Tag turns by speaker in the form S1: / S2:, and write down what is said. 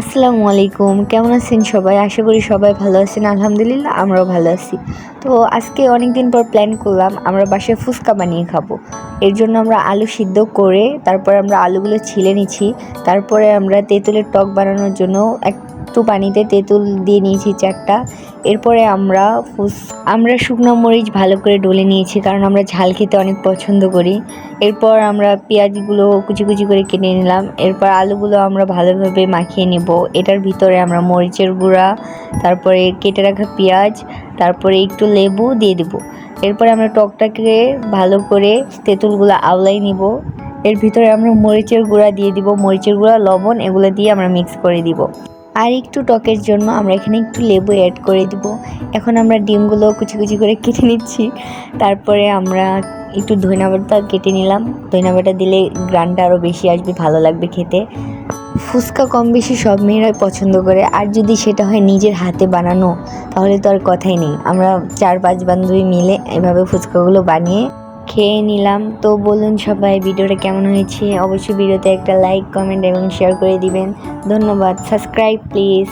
S1: আসসালামু আলাইকুম। কেমন আছেন সবাই? আশা করি সবাই ভালো আছেন। আলহামদুলিল্লাহ, আমরাও ভালো আছি। তো আজকে অনেক দিন পর প্ল্যান করলাম, আমরা বাসায় ফুচকা বানিয়ে খাব। এর জন্য আমরা আলু সিদ্ধ করে, তারপরে আমরা আলুগুলো ছিলে নিয়েছি। তারপরে আমরা তেঁতুলের টক বানানোর জন্য একটু পানিতে তেঁতুল দিয়ে নিয়েছি চারটা। এরপরে আমরা ফুস আমরা শুকনো মরিচ ভালো করে ডলে নিয়েছি, কারণ আমরা ঝাল খেতে অনেক পছন্দ করি। এরপর আমরা পেঁয়াজগুলো কুচি কুচি করে কেটে নিলাম। এরপর আলুগুলো আমরা ভালোভাবে মাখিয়ে নেব। এটার ভিতরে আমরা মরিচের গুঁড়া, তারপরে কেটে রাখা পেঁয়াজ, তারপরে একটু লেবু দিয়ে দেবো। এরপরে আমরা টকটাকে ভালো করে তেঁতুলগুলো আওলাই নিব। এর ভিতরে আমরা মরিচের গুঁড়া দিয়ে দিব। মরিচের গুঁড়া, লবণ, এগুলো দিয়ে আমরা মিক্স করে দিব। আর একটু টকের জন্য আমরা এখানে একটু লেবু অ্যাড করে দিব। এখন আমরা ডিমগুলো কুচি কুচি করে কেটে নিচ্ছি। তারপরে আমরা একটু ধইনা বাটা কেটে নিলাম। ধইনা বাটা দিলে গ্রানটা আরও বেশি আসবে, ভালো লাগবে খেতে। ফুচকা কম বেশি সব মেয়েরাই পছন্দ করে। আর যদি সেটা হয় নিজের হাতে বানানো, তাহলে তো আর কথাই নেই। আমরা চার পাঁচ বান্ধবী মিলে এভাবে ফুচকাগুলো বানিয়ে খেয়ে নিলাম। তো বলুন সবাই, ভিডিওটা কেমন হয়েছে? অবশ্যই ভিডিওতে একটা লাইক কমেন্ট এবং শেয়ার করে দিবেন। ধন্যবাদ। Subscribe please